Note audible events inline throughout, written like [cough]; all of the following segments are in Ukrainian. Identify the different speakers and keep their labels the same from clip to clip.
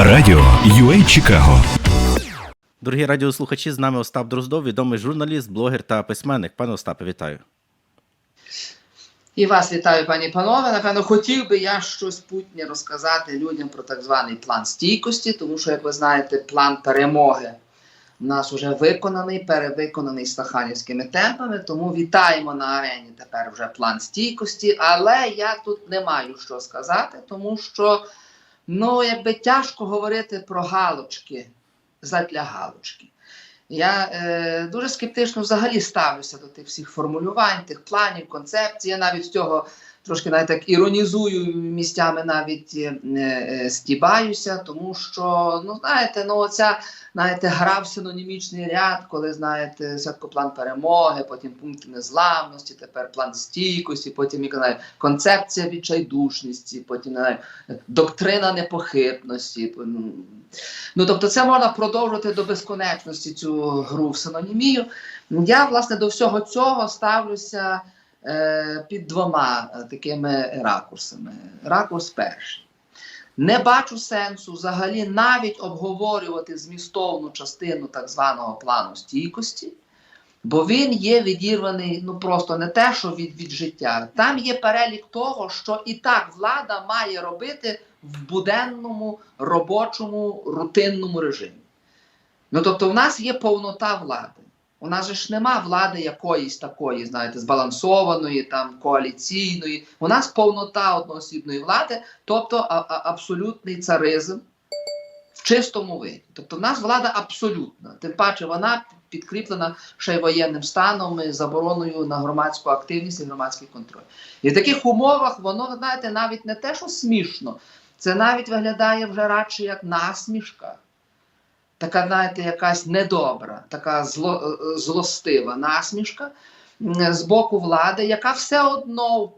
Speaker 1: Радіо UA Чикаго.
Speaker 2: Дорогі радіослухачі, з нами Остап Дроздов, відомий журналіст, блогер та письменник. Пане Остапе, вітаю.
Speaker 3: І вас вітаю, пані і панове. Напевно, хотів би я щось путнє розказати людям про так званий план стійкості, тому що, як ви знаєте, план перемоги у нас вже виконаний, перевиконаний стаханівськими темпами. Тому вітаємо на арені тепер вже план стійкості. Але я тут не маю що сказати, тому що ну, якби тяжко говорити про галочки задля галочки. Я е, дуже скептично взагалі ставлюся до тих всіх формулювань, тих планів, концепцій. Я навіть з цього трошки навіть так іронізую місцями, навіть е, е, стібаюся, тому що, ну знаєте, ну оця знаєте, гра в синонімічний ряд, коли знаєте, спочатку план перемоги, потім пункти незламності, тепер план стійкості, потім яка, знає, концепція відчайдушності, потім знає, доктрина непохитності. Ну, тобто, це можна продовжувати до безконечності цю гру в синонімію. Я, власне, до всього цього ставлюся під двома е, такими ракурсами. Ракурс перший. Не бачу сенсу взагалі навіть обговорювати змістовну частину так званого плану стійкості, бо він є відірваний ну просто не те, що від, від життя. Там є перелік того, що і так влада має робити в буденному робочому рутинному режимі. Ну тобто, в нас є повнота влади. У нас же ж нема влади якоїсь такої, знаєте, збалансованої, там коаліційної. У нас повнота одноосібної влади, тобто а, а, абсолютний царизм в чистому виді. Тобто, в нас влада абсолютна. Тим паче вона підкріплена ще й воєнним станом і забороною на громадську активність і громадський контроль. І в таких умовах воно, знаєте, навіть не те, що смішно, це навіть виглядає вже радше як насмішка така, знаєте, якась недобра, така зло, злостива насмішка з боку влади, яка все одно в,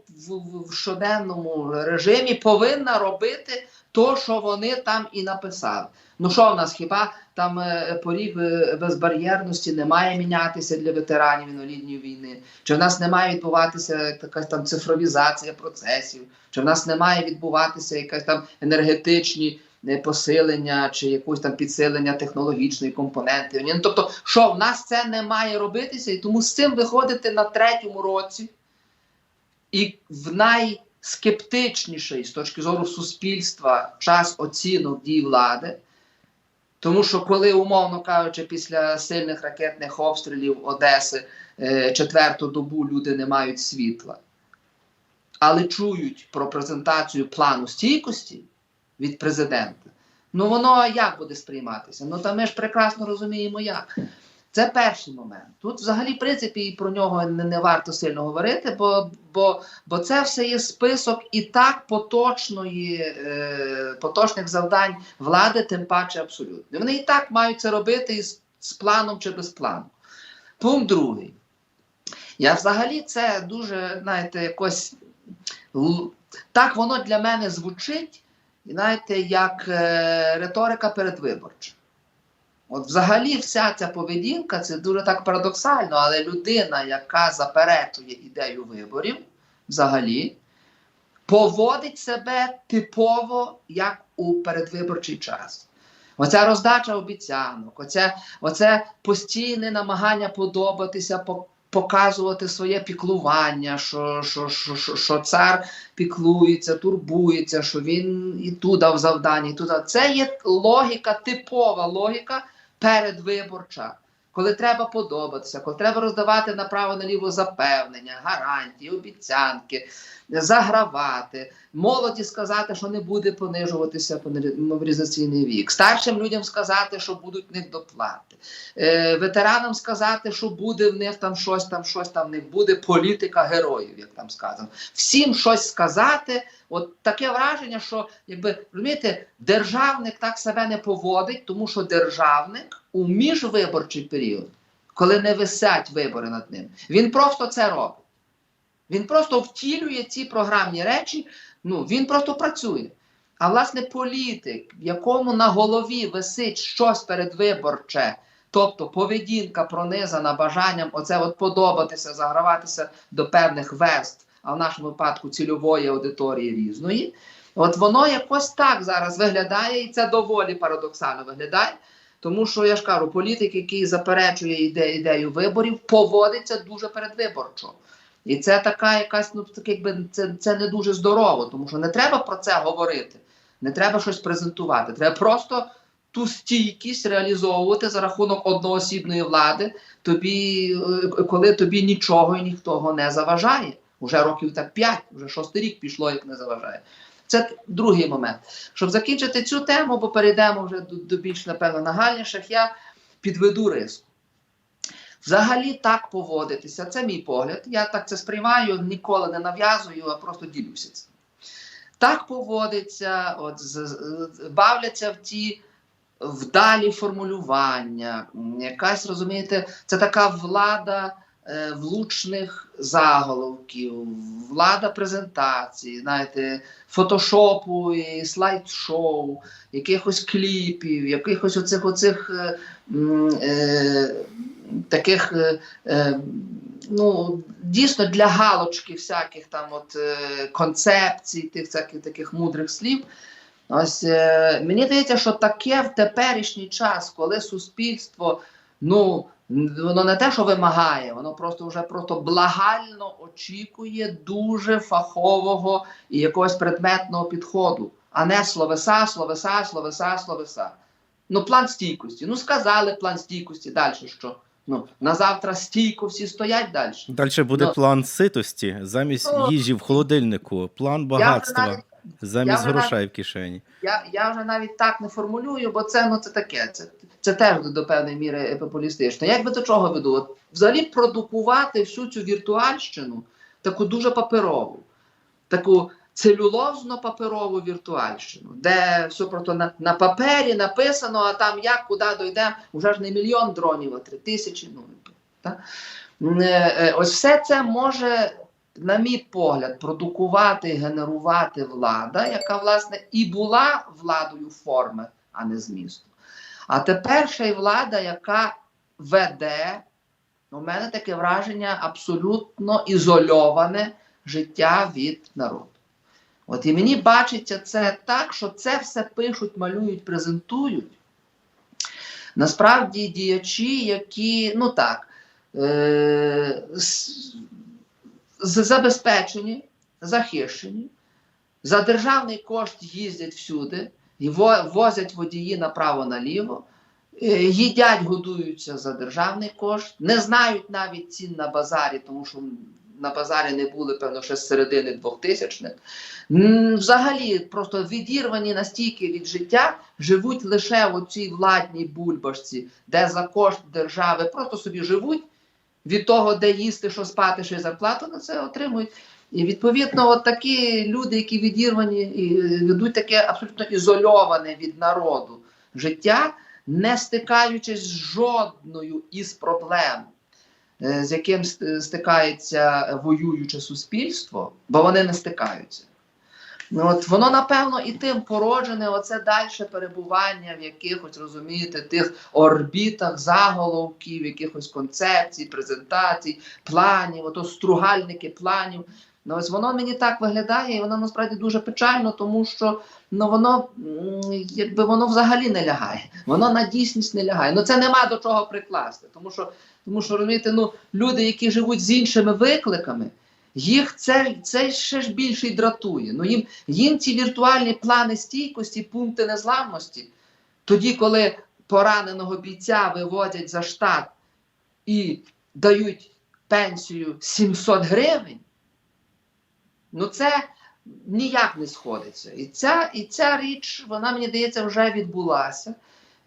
Speaker 3: в, щоденному режимі повинна робити то, що вони там і написали. Ну що в нас хіба там е, поріг е, безбар'єрності не має мінятися для ветеранів інвалідної війни? Чи в нас не має відбуватися якась там цифровізація процесів? Чи в нас не має відбуватися якась там енергетичні е, посилення чи якусь там підсилення технологічної компоненти? Ну, тобто, що в нас це не має робитися, і тому з цим виходити на третьому році і в най скептичніший з точки зору суспільства час оцінок дій влади. Тому що, коли, умовно кажучи, після сильних ракетних обстрілів Одеси е, четверту добу люди не мають світла, але чують про презентацію плану стійкості від президента, ну воно як буде сприйматися? Ну та ми ж прекрасно розуміємо, як. Це перший момент. Тут, взагалі, в принципі, і про нього не, не варто сильно говорити, бо бо, бо це все є список і так поточної, е, поточних завдань влади, тим паче абсолютно. Вони і так мають це робити із, з планом чи без плану. Пункт другий. Я взагалі це дуже, знаєте, якось так воно для мене звучить, знаєте, як е, риторика передвиборча. От взагалі вся ця поведінка це дуже так парадоксально, але людина, яка заперечує ідею виборів, взагалі, поводить себе типово як у передвиборчий час. Оця роздача обіцянок, оце, оце постійне намагання подобатися, показувати своє піклування, що що, що, що, що цар піклується, турбується, що він і ту дав завдання, і тут. Це є логіка, типова логіка передвиборча, коли треба подобатися, коли треба роздавати направо-наліво запевнення, гарантії, обіцянки, загравати, молоді сказати, що не буде понижуватися мобілізаційний вік, старшим людям сказати, що будуть в них доплати, е, ветеранам сказати, що буде в них там щось там, щось там них буде політика героїв, як там сказано. Всім щось сказати. От таке враження, що якби розумієте, державник так себе не поводить, тому що державник у міжвиборчий період, коли не висять вибори над ним, він просто це робить. Він просто втілює ці програмні речі, ну він просто працює. А власне, політик, якому на голові висить щось передвиборче, тобто поведінка пронизана бажанням оце от подобатися, заграватися до певних верств, а в нашому випадку цільової аудиторії різної, От воно якось так зараз виглядає, і це доволі парадоксально виглядає. Тому що я ж кажу, політик, який заперечує іде, ідею виборів, поводиться дуже передвиборчо. І це така якась, ну так якби це, це не дуже здорово, тому що не треба про це говорити, не треба щось презентувати. Треба просто ту стійкість реалізовувати за рахунок одноосібної влади, тобі, е, коли тобі нічого і ніхто не заважає. Уже років так п'ять, вже шостий рік пішло, як не заважає. Це другий момент. Щоб закінчити цю тему, бо перейдемо вже до, до більш, напевно, нагальніших, я підведу риску. Взагалі так поводитися, це мій погляд. Я так це сприймаю, ніколи не нав'язую, а просто ділюся цим. Так поводиться, от, бавляться в ті вдалі формулювання, якась, розумієте, це така влада влучних заголовків, влада презентації, знаєте, фотошопу і слайд-шоу, якихось кліпів, якихось оцих оцих е, е, таких. Е, е, Ну, дійсно для галочки всяких там от е, концепцій, тих всяких таких мудрих слів. Ось е, мені здається, що таке в теперішній час, коли суспільство, ну воно не те, що вимагає, воно просто вже просто благально очікує дуже фахового і якогось предметного підходу, а не словеса, словеса, словеса, словеса. Ну, план стійкості. Ну, сказали план стійкості, далі що? Ну, на завтра стійко всі стоять далі.
Speaker 2: Далі буде
Speaker 3: Ну.
Speaker 2: план ситості замість
Speaker 3: Ну.
Speaker 2: їжі в холодильнику, план
Speaker 3: Я
Speaker 2: багатства
Speaker 3: навіть
Speaker 2: замість
Speaker 3: я
Speaker 2: грошей в кишені.
Speaker 3: Я, я вже навіть так не формулюю, бо це ну це таке. Це, це теж до, до певної міри популістично. Як би до чого веду? От, взагалі продукувати всю цю віртуальщину, таку дуже паперову, таку целюлозно-паперову віртуальщину, де все просто на, на папері написано, а там як куди дойде, вже ж не мільйон дронів, а три тисячі. Ну, так? Е, е, Ось все це може на мій погляд, продукувати генерувати влада, яка, власне, і була владою форми, а не змісту. А тепер ще й влада, яка веде, у мене таке враження, абсолютно ізольоване життя від народу. От і мені бачиться це так, що це все пишуть, малюють, презентують. Насправді діячі, які, ну так, е- забезпечені, захищені, за державний кошт їздять всюди, возять водії направо-наліво, е, їдять, годуються за державний кошт, не знають навіть цін на базарі, тому що на базарі не були, певно, ще з середини 2000-х. Взагалі, просто відірвані настільки від життя, живуть лише в цій владній бульбашці, де за кошт держави просто собі живуть від того, де їсти, що спати, що й зарплату на це отримують. І відповідно, от такі люди, які відірвані і е, ведуть таке абсолютно ізольоване від народу життя, не стикаючись з жодною із проблем, е, з яким стикається воююче суспільство, бо вони не стикаються. Ну, от воно напевно і тим породжене оце далі перебування в якихось, розумієте, тих орбітах, заголовків, якихось концепцій, презентацій, планів, ото стругальники планів. Ну, ось воно мені так виглядає, і воно насправді дуже печально, тому що ну, воно якби воно взагалі не лягає. Воно на дійсність не лягає. Ну це нема до чого прикласти. Тому що, тому що розумієте, ну, люди, які живуть з іншими викликами, їх це, це ще ж більше й дратує. Ну, їм, їм ці віртуальні плани стійкості, пункти незламності, тоді, коли пораненого бійця виводять за штат і дають пенсію 700 гривень, ну це ніяк не сходиться. І ця, і ця річ, вона, мені здається, вже відбулася.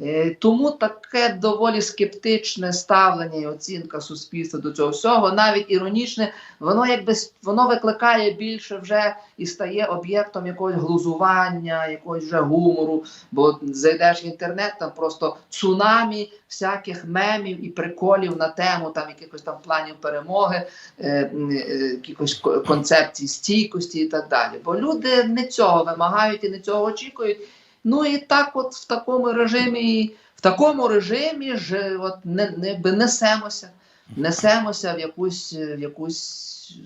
Speaker 3: Е, Тому таке доволі скептичне ставлення і оцінка суспільства до цього всього, навіть іронічне, воно якби воно викликає більше вже і стає об'єктом якогось глузування, якогось вже гумору. Бо зайдеш в інтернет, там просто цунамі всяких мемів і приколів на тему там якихось там планів перемоги, е, е, якихось ко- концепцій стійкості і так далі. Бо люди не цього вимагають і не цього очікують. Ну і так, от в такому режимі, в такому режимі ж от не, не, несемося, несемося в якусь, в якусь,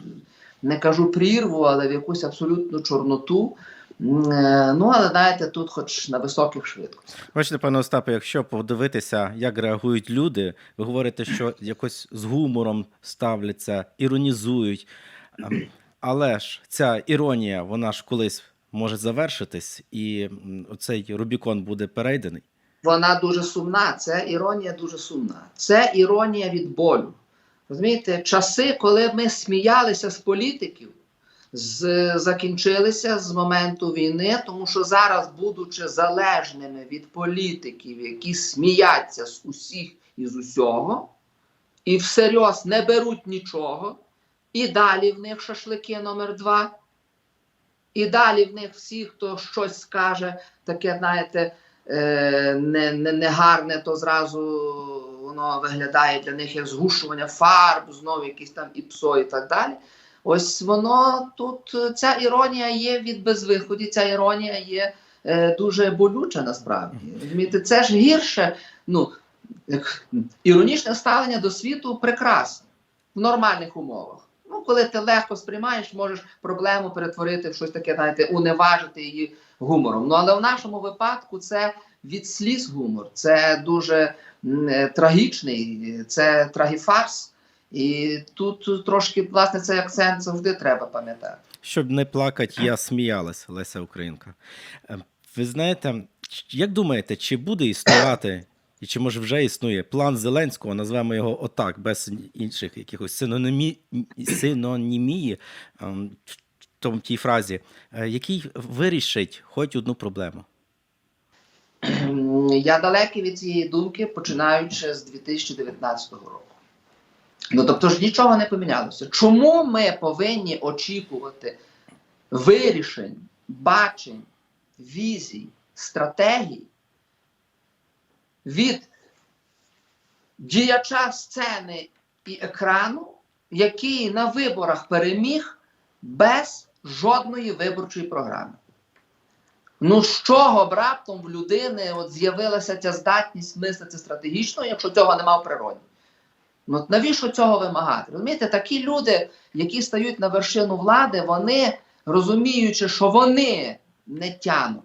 Speaker 3: не кажу прірву, але в якусь абсолютну чорноту. Е, Ну, але знаєте, тут хоч на високих швидкостях.
Speaker 2: Бачите, пане Остапе, якщо подивитися, як реагують люди, ви говорите, що якось з гумором ставляться, іронізують. Ем, Але ж ця іронія, вона ж колись може завершитись, і оцей Рубікон буде перейдений.
Speaker 3: Вона дуже сумна. Це іронія дуже сумна. Це іронія від болю. Розумієте, часи, коли ми сміялися з політиків, з, закінчилися з моменту війни, тому що зараз, будучи залежними від політиків, які сміяться з усіх і з усього, і всерйоз не беруть нічого, і далі в них шашлики номер два, і далі в них всі, хто щось скаже, таке, знаєте, е, не, не, негарне, то зразу воно виглядає для них як згушування фарб, знову якісь там і псо, і так далі. Ось воно тут ця іронія є від безвиході, ця іронія є е, дуже болюча насправді. Розумієте, це ж гірше. Ну, іронічне ставлення до світу прекрасне в нормальних умовах. Коли ти легко сприймаєш, можеш проблему перетворити в щось таке, знаєте, уневажити її гумором. Ну але в нашому випадку це від сліз гумор, це дуже е, трагічний, це трагіфарс. І тут трошки, власне, цей акцент завжди треба пам'ятати.
Speaker 2: Щоб не плакать, я сміялась, Леся Українка. Е, Ви знаєте, як думаєте, чи буде існувати, і чи може вже існує план Зеленського, назвемо його отак, без інших якихось синонімі... синонімії ем, в тій фразі, е, який вирішить хоч одну проблему?
Speaker 3: Я далекий від цієї думки, починаючи з 2019 року. Ну тобто ж нічого не помінялося. Чому ми повинні очікувати вирішень, бачень, візій, стратегій від діяча сцени і екрану, який на виборах переміг без жодної виборчої програми? Ну, з чого б раптом в людини от з'явилася ця здатність мислити стратегічно, якщо цього нема в природі? Ну, навіщо цього вимагати? Розумієте, такі люди, які стають на вершину влади, вони, розуміючи, що вони не тянуть,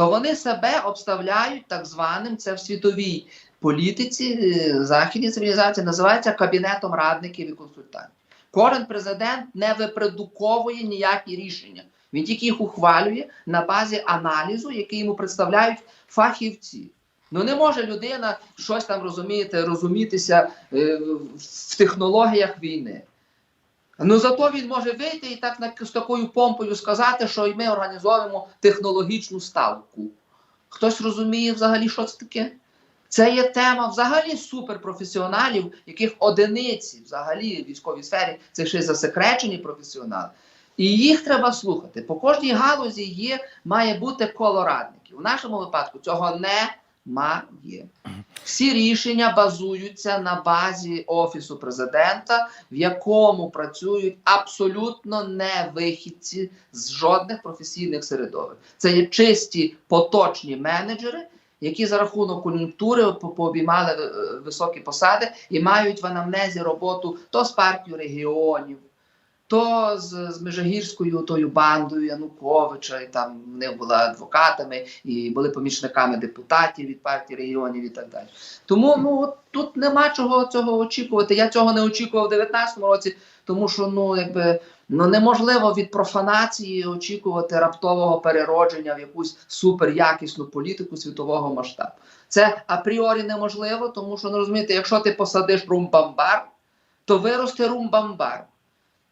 Speaker 3: то вони себе обставляють так званим, це в світовій політиці, е, західній цивілізації, називається кабінетом радників і консультантів. Кожен президент не випродуковує ніякі рішення. Він тільки їх ухвалює на базі аналізу, який йому представляють фахівці. Ну не може людина щось там розумієте, розумітися е, в технологіях війни. Ну зато він може вийти і так з такою помпою сказати, що ми організовуємо технологічну ставку. Хтось розуміє взагалі, що це таке? Це є тема взагалі суперпрофесіоналів, яких одиниці взагалі в військовій сфері це ще засекречені професіонали. І їх треба слухати. По кожній галузі є, має бути коло радників. У нашому випадку цього немає. Всі рішення базуються на базі Офісу президента, в якому працюють абсолютно не вихідці з жодних професійних середовищ. Це є чисті поточні менеджери, які за рахунок кон'юнктури пообіймали е, високі посади і мають в анамнезі роботу то з партією регіонів, то з, з Межигірською тою бандою Януковича, і там вони були адвокатами і були помічниками депутатів від партії регіонів і так далі. Тому ну от тут нема чого цього очікувати. Я цього не очікував у 2019 році, тому що ну якби ну неможливо від профанації очікувати раптового переродження в якусь суперякісну політику світового масштабу. Це апріорі неможливо, тому що ну розумієте, якщо ти посадиш румбамбар, то виросте румбамбар.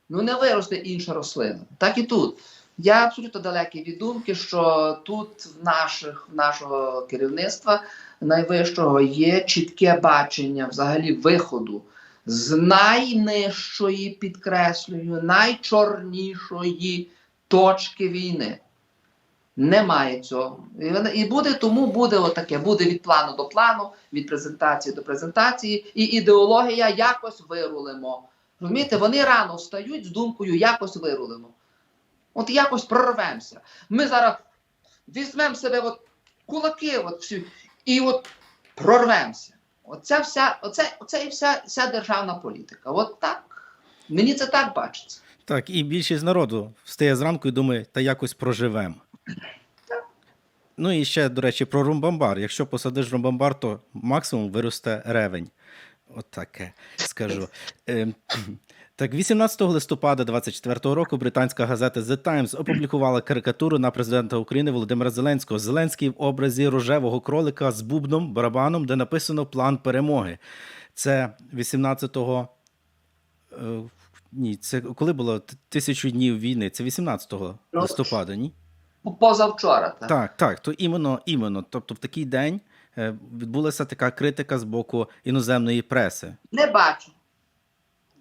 Speaker 3: Ну не виросте інша рослина. Так і тут. Я абсолютно далекий від думки, що тут в наших в нашого керівництва найвищого є чітке бачення взагалі виходу з найнижчої, підкреслюю, найчорнішої точки війни. Немає цього. І, буде тому буде отаке. Буде від плану до плану, від презентації до презентації, і ідеологія якось вирулимо. Розумієте, вони рано встають з думкою якось вирулимо. От якось прорвемося. Ми зараз візьмемо себе от кулаки, от всі, і от прорвемося. Оця вся, оце, оце і вся, вся державна політика. От так. Мені це так бачиться.
Speaker 2: Так, і більшість народу встає зранку і думає, та якось проживемо. Ну і ще, до речі, про румбамбар. Якщо посадиш румбамбар, то максимум виросте ревень. От таке скажу. Ем, [clears throat] Так, 18 листопада 24-го року британська газета The Times опублікувала карикатуру на президента України Володимира Зеленського. Зеленський в образі рожевого кролика з бубном, барабаном, де написано план перемоги. Це 18-го. е, Ні, це коли було тисячу днів війни? Це 18
Speaker 3: Ну,
Speaker 2: листопада, ні?
Speaker 3: Позавчора. Так.
Speaker 2: Так, так, то іменно, іменно. Тобто в такий день відбулася така критика з боку іноземної преси.
Speaker 3: Не бачу.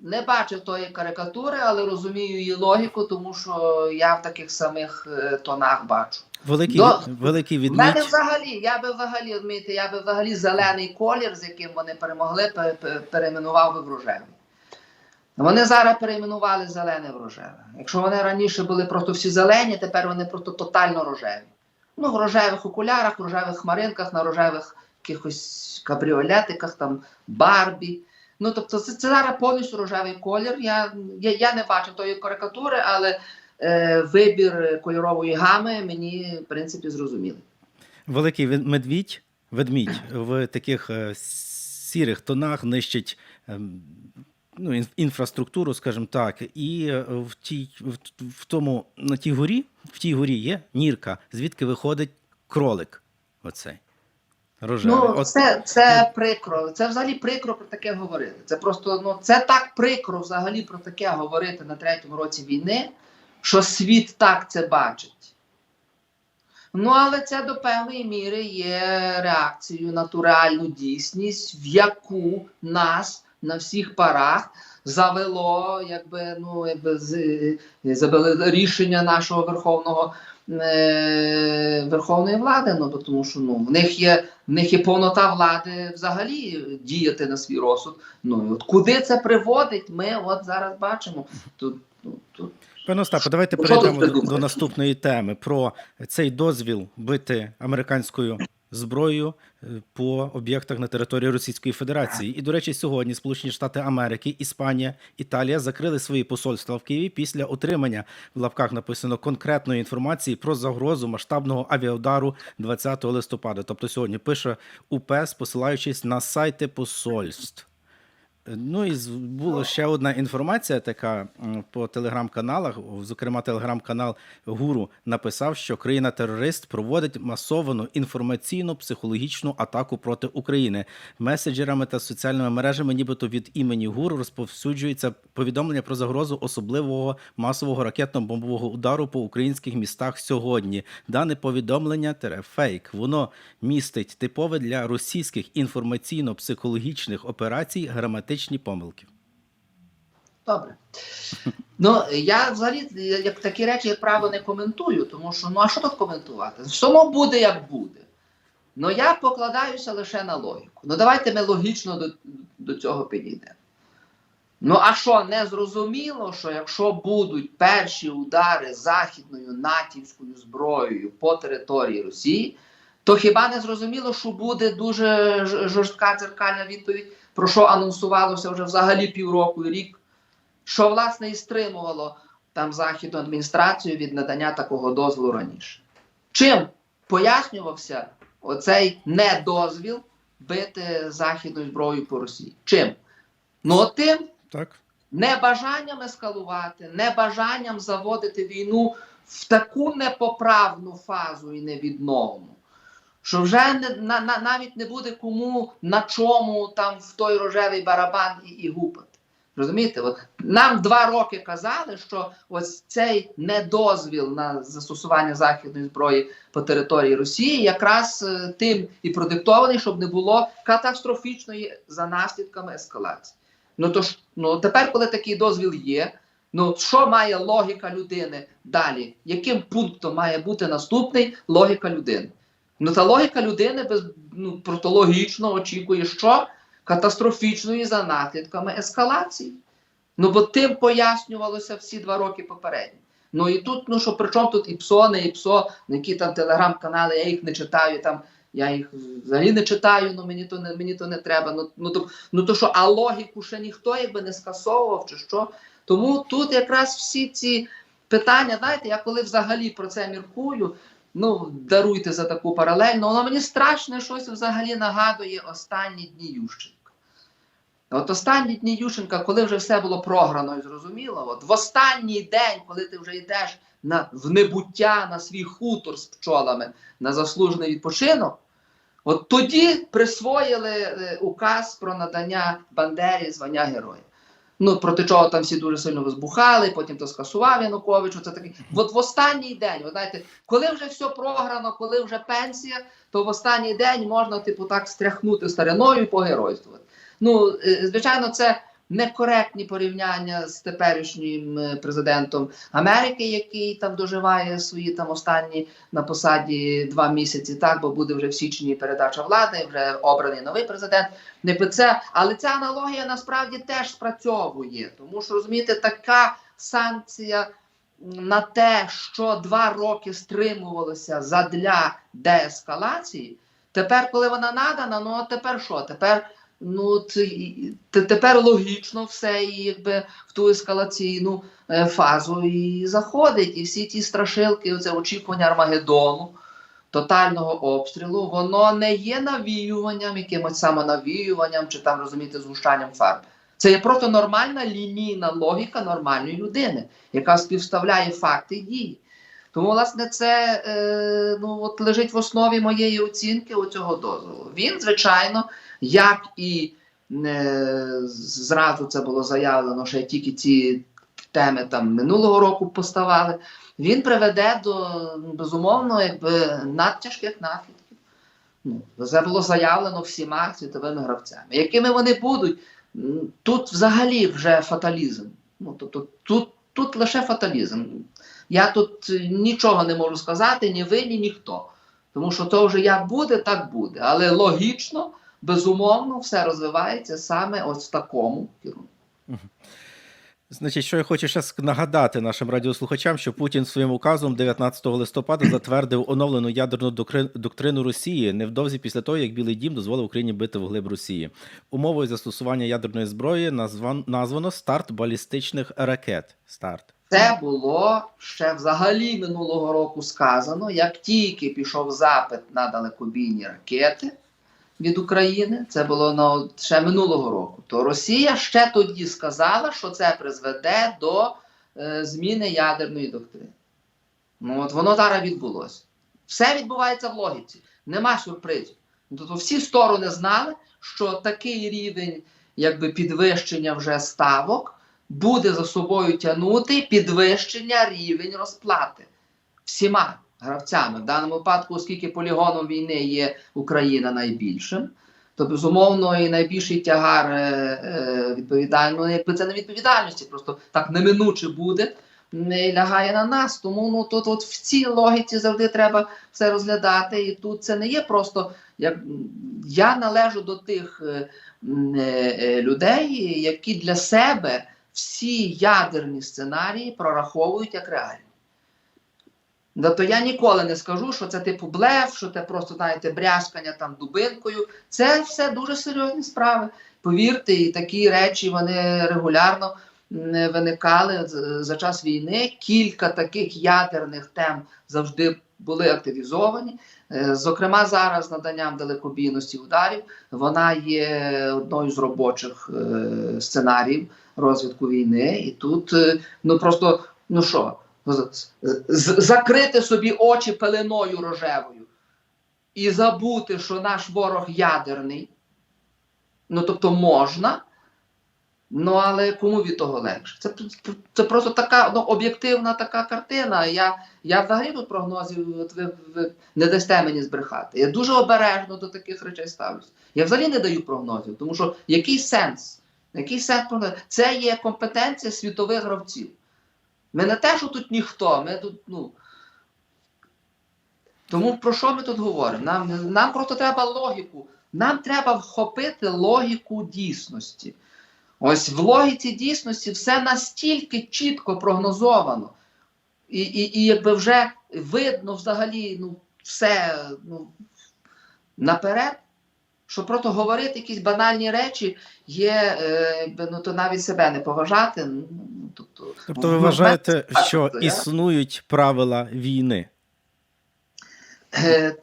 Speaker 3: Не бачив тої карикатури, але розумію її логіку, тому що я в таких самих е, тонах бачу.
Speaker 2: Великий,
Speaker 3: До-
Speaker 2: великий
Speaker 3: У мене взагалі, я би взагалі, розумієте, я би взагалі зелений колір, з яким вони перемогли, пе- пе- перейменував би в рожевий. Вони зараз перейменували зелене в рожеве. Якщо вони раніше були просто всі зелені, тепер вони просто тотально рожеві. Ну, в рожевих окулярах, в рожевих хмаринках, на рожевих якихось кабріолетиках, там Барбі. Ну, тобто, це, це зараз повністю рожевий колір. Я, я, я не бачив тої карикатури, але е, вибір кольорової гами мені, в принципі, зрозумілий.
Speaker 2: Великий медвідь, ведмідь в таких е, сірих тонах нищить ем, ну, інфраструктуру, скажімо так. І е, в тій, в, в тому, на тій горі, в тій горі є нірка, звідки виходить кролик. Оцей. Рожевий.
Speaker 3: Ну,
Speaker 2: От,
Speaker 3: це, це прикро. Це взагалі прикро про таке говорити. Це просто ну це так прикро взагалі про таке говорити на третьому році війни, що світ так це бачить. Ну, але це до певної міри є реакцією на ту реальну дійсність, в яку нас на всіх парах завело, якби, ну, якби з, завели рішення нашого верховного е, верховної влади. Ну, бо тому що ну, в них є в них є повнота влади взагалі діяти на свій розсуд. Ну і от куди це приводить, ми от зараз бачимо. Тут, ну, тут
Speaker 2: Пане Остапе, давайте перейдемо до, до наступної теми про цей дозвіл бити американською зброєю е, по об'єктах на території Російської Федерації. І, до речі, сьогодні Сполучені Штати Америки, Іспанія, Італія закрили свої посольства в Києві після отримання в лапках написано конкретної інформації про загрозу масштабного авіаудару 20 листопада. Тобто сьогодні пише УПС, посилаючись на сайти посольств. Ну і була ще одна інформація така по телеграм-каналах. Зокрема, телеграм-канал Гуру написав, що країна-терорист проводить масовану інформаційну психологічну атаку проти України. Меседжерами та соціальними мережами, нібито від імені Гуру, розповсюджується повідомлення про загрозу особливого масового ракетно-бомбового удару по українських містах сьогодні. Дане повідомлення фейк. Воно містить типове для російських інформаційно-психологічних операцій граматичні помилки.
Speaker 3: добре. Ну я взагалі як такі речі, як правило, не коментую, тому що ну а що тут коментувати? Само буде як буде. Ну я покладаюся лише на логіку. Ну давайте ми логічно до, до цього підійдемо. Ну а що, не зрозуміло, що якщо будуть перші удари західною натівською зброєю по території Росії, то хіба не зрозуміло, що буде дуже жорстка дзеркальна відповідь, про що анонсувалося вже взагалі півроку і рік, що власне і стримувало там західну адміністрацію від надання такого дозволу раніше. Чим пояснювався оцей недозвіл бити західною зброєю по Росії? Чим? Ну тим,
Speaker 2: Так?
Speaker 3: небажанням ескалувати, небажанням заводити війну в таку непоправну фазу і невідновну, що вже не, на, на, навіть не буде кому на чому там в той рожевий барабан і, і гупати. Розумієте, от нам два роки казали, що ось цей недозвіл на застосування західної зброї по території Росії якраз е, тим і продиктований, щоб не було катастрофічної за наслідками ескалації. Ну то ж, ну тепер, коли такий дозвіл є, ну що має логіка людини далі? Яким пунктом має бути наступний логіка людини? Ну та логіка людини без ну просто логічно очікує, що катастрофічної за наслідками ескалації. Ну бо тим пояснювалося всі два роки попередні. Ну і тут, ну що при чому тут і ПСО, не і ПСО, які там телеграм-канали, я їх не читаю там. Я їх взагалі не читаю, ну мені то не мені то не треба. Ну, ну, то, ну то що, а логіку ще ніхто якби не скасовував чи що. Тому тут якраз всі ці питання, знаєте, я коли взагалі про це міркую, Ну, даруйте за таку паралель, але воно мені страшне щось взагалі нагадує останні дні Ющенка. От останні дні Ющенка, коли вже все було програно і зрозуміло, от в останній день, коли ти вже йдеш на, в небуття на свій хутор з пчолами на заслужений відпочинок, от тоді присвоїли е, указ про надання Бандері звання героя. Ну, проти чого там всі дуже сильно визбухали. потім то скасував Янукович. Це такий. От в останній день, ви знаєте, коли вже все програно, коли вже пенсія, то в останній день можна, типу, так стряхнути стариною і погеройствувати. Ну, е, звичайно, це некоректні порівняння з теперішнім е, президентом Америки, який там доживає свої там останні на посаді два місяці, так, бо буде вже в січні передача влади, вже обраний новий президент. Не це, але ця аналогія насправді теж спрацьовує, тому що розумієте, така санкція на те, що два роки стримувалося задля деескалації. Тепер, коли вона надана, ну а тепер що? Тепер ну це, тепер логічно все і якби в ту ескалаційну е, фазу і заходить. І всі ті страшилки, оце очікування Армагеддону, тотального обстрілу, воно не є навіюванням, якимось самонавіюванням чи там розумієте, згущанням фарб. Це є просто нормальна лінійна логіка нормальної людини, яка співставляє факти дії. Тому, власне, це е, ну, от лежить в основі моєї оцінки цього дозволу. Він, звичайно, як і е, зразу це було заявлено, що тільки ці теми там минулого року поставали, він приведе до безумовно якби надтяжких наслідків. Ну, це було заявлено всіма світовими гравцями. Якими вони будуть, тут взагалі вже фаталізм. Ну, тобто, тут, тут лише фаталізм. Я тут е, нічого не можу сказати, ні ви, ні ніхто. Тому що то вже як буде, так буде. Але логічно, безумовно, все розвивається саме ось в такому керунку.
Speaker 2: Значить, що я хочу зараз нагадати нашим радіослухачам, що Путін своїм указом 19 листопада затвердив оновлену ядерну доктрину Росії невдовзі після того, як Білий Дім дозволив Україні бити вглиб Росії. Умовою застосування ядерної зброї назван- названо старт балістичних ракет. Старт.
Speaker 3: Це було ще взагалі минулого року сказано, як тільки пішов запит на далекобійні ракети від України, це було на ще минулого року, то Росія ще тоді сказала, що це призведе до е, зміни ядерної доктрини. Ну от воно зараз відбулося. Все відбувається в логіці, нема сюрпризів. Ну, Тобто всі сторони знали, що такий рівень якби, підвищення вже ставок буде за собою тягнути підвищення рівень розплати всіма гравцями. В даному випадку, оскільки полігоном війни є Україна найбільшим, то безумовно і найбільший тягар е, е, відповідально, ну, якби це не відповідальності, просто так неминуче буде. Не лягає на нас, тому ну тут от в цій логіці завжди треба все розглядати. І тут це не є просто як я належу до тих е, е, е, людей, які для себе всі ядерні сценарії прораховують як реальні. Тобто я ніколи не скажу, що це типу блеф, що це просто, знаєте, брязкання там дубинкою. Це все дуже серйозні справи. Повірте, і такі речі вони регулярно виникали за час війни. Кілька таких ядерних тем завжди були активізовані. Е, Зокрема, зараз наданням далекобійності ударів вона є одною з робочих е, сценаріїв розвитку війни. І тут е, ну просто ну що, закрити собі очі пеленою рожевою і забути, що наш ворог ядерний. Ну тобто можна. Ну, але кому від того легше? Це, це просто така ну, об'єктивна така картина. Я, я взагалі тут прогнозів, от ви, ви не дасте мені збрехати. Я дуже обережно до таких речей ставлюся. Я взагалі не даю прогнозів, тому що який сенс? Який сенс прогнозів? Це є компетенція світових гравців. Ми не те, що тут ніхто, ми тут, ну. Тому про що ми тут говоримо? Нам, нам просто треба логіку. Нам треба вхопити логіку дійсності. Ось в логіці дійсності все настільки чітко прогнозовано, і, і, і якби вже видно взагалі ну, все ну, наперед, що просто говорити якісь банальні речі є, е, ну, то навіть себе не поважати. Ну, тобто,
Speaker 2: Тобто, ви
Speaker 3: ну,
Speaker 2: вважаєте,
Speaker 3: так,
Speaker 2: що
Speaker 3: я-
Speaker 2: існують правила війни?
Speaker 3: Е,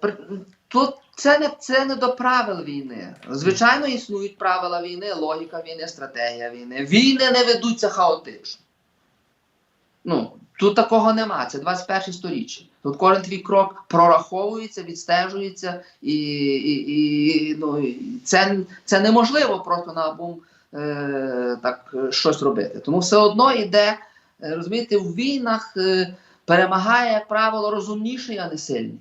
Speaker 3: Тут це не, це не до правил війни. Звичайно, існують правила війни, логіка війни, стратегія війни. Війни не ведуться хаотично. Ну, тут такого нема. Це 21 сторіччя. Тут кожен твій крок прораховується, відстежується, і, і, і, ну, і це, це неможливо просто на бум е, так щось робити. Тому все одно йде, е, розумієте, в війнах е, перемагає, як правило, розумніший, а не сильний.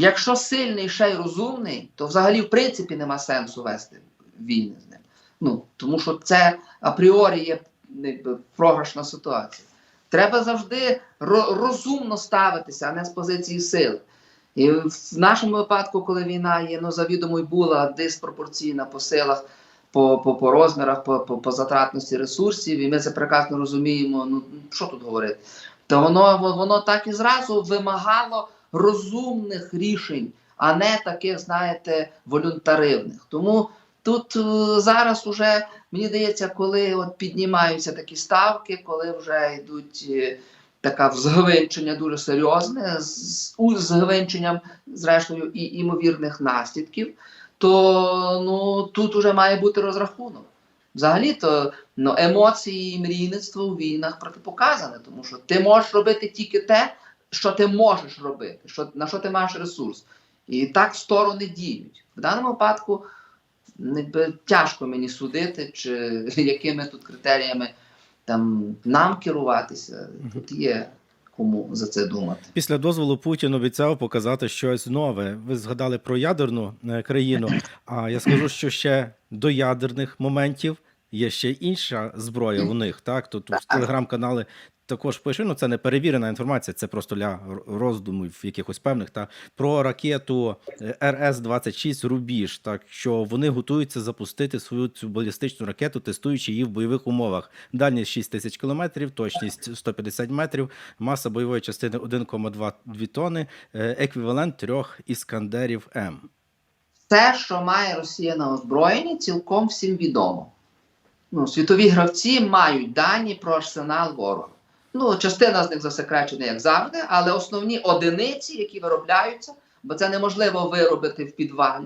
Speaker 3: Якщо сильний ще й розумний, то взагалі в принципі нема сенсу вести війни з ним. Ну, тому що це апріорі є програшна ситуація. Треба завжди розумно ставитися, а не з позиції сили. І в нашому випадку, коли війна є ну, завідомо й була диспропорційна по силах, по, по, по розмірах, по, по, по затратності ресурсів, і ми це прекрасно розуміємо. Ну що тут говорити? То воно, воно так і зразу вимагало розумних рішень, а не таких, знаєте, волюнтаривних. Тому тут е, зараз уже мені здається, коли от піднімаються такі ставки, коли вже йдуть е, така взгвинчення дуже серйозне, з згвинченням, зрештою, і імовірних наслідків, то ну, тут уже має бути розрахунок. Взагалі-то ну, емоції і мрійництво у війнах протипоказане, тому що ти можеш робити тільки те, що ти можеш робити, що, на що ти маєш ресурс. І так сторони діють. В даному випадку якби, тяжко мені судити, чи [laughs] якими тут критеріями там, нам керуватися. Тут є кому за це думати.
Speaker 2: Після дозволу Путін обіцяв показати щось нове. Ви згадали про ядерну е, країну. А я скажу, що ще до ядерних моментів є ще інша зброя у них. Так, тут в телеграм-канали також пише. Ну це не перевірена інформація, це просто для роздумів якихось певних. Та про ракету РС 26 Рубіж. Так що вони готуються запустити свою цю балістичну ракету, тестуючи її в бойових умовах. Дальність 6 тисяч кілометрів, точність 150 метрів, маса бойової частини 1,2 тонни, е, еквівалент трьох іскандерів М.
Speaker 3: Все, що має Росія на озброєнні, цілком всім відомо. Ну, світові гравці мають дані про арсенал ворога. Ну, частина з них засекречена, як завжди, але основні одиниці, які виробляються, бо це неможливо виробити в підвалі,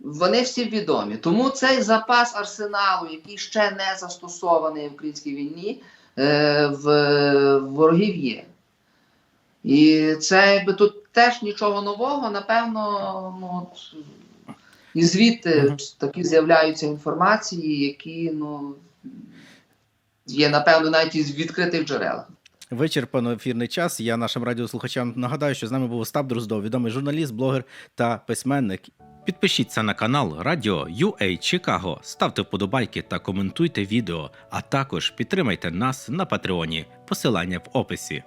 Speaker 3: вони всі відомі. Тому цей запас арсеналу, який ще не застосований в українській війні, е, в, в ворогів є. І це якби тут теж нічого нового, напевно, ну, от, і звідти такі з'являються інформації, які ну, є, напевно, навіть із відкритих джерел.
Speaker 2: Вичерпано ефірний час. Я нашим радіослухачам нагадаю, що з нами був Остап Дроздов, відомий журналіст, блогер та письменник. Підпишіться на канал Радіо UA Чикаго, ставте вподобайки та коментуйте відео, а також підтримайте нас на Патреоні. Посилання в описі.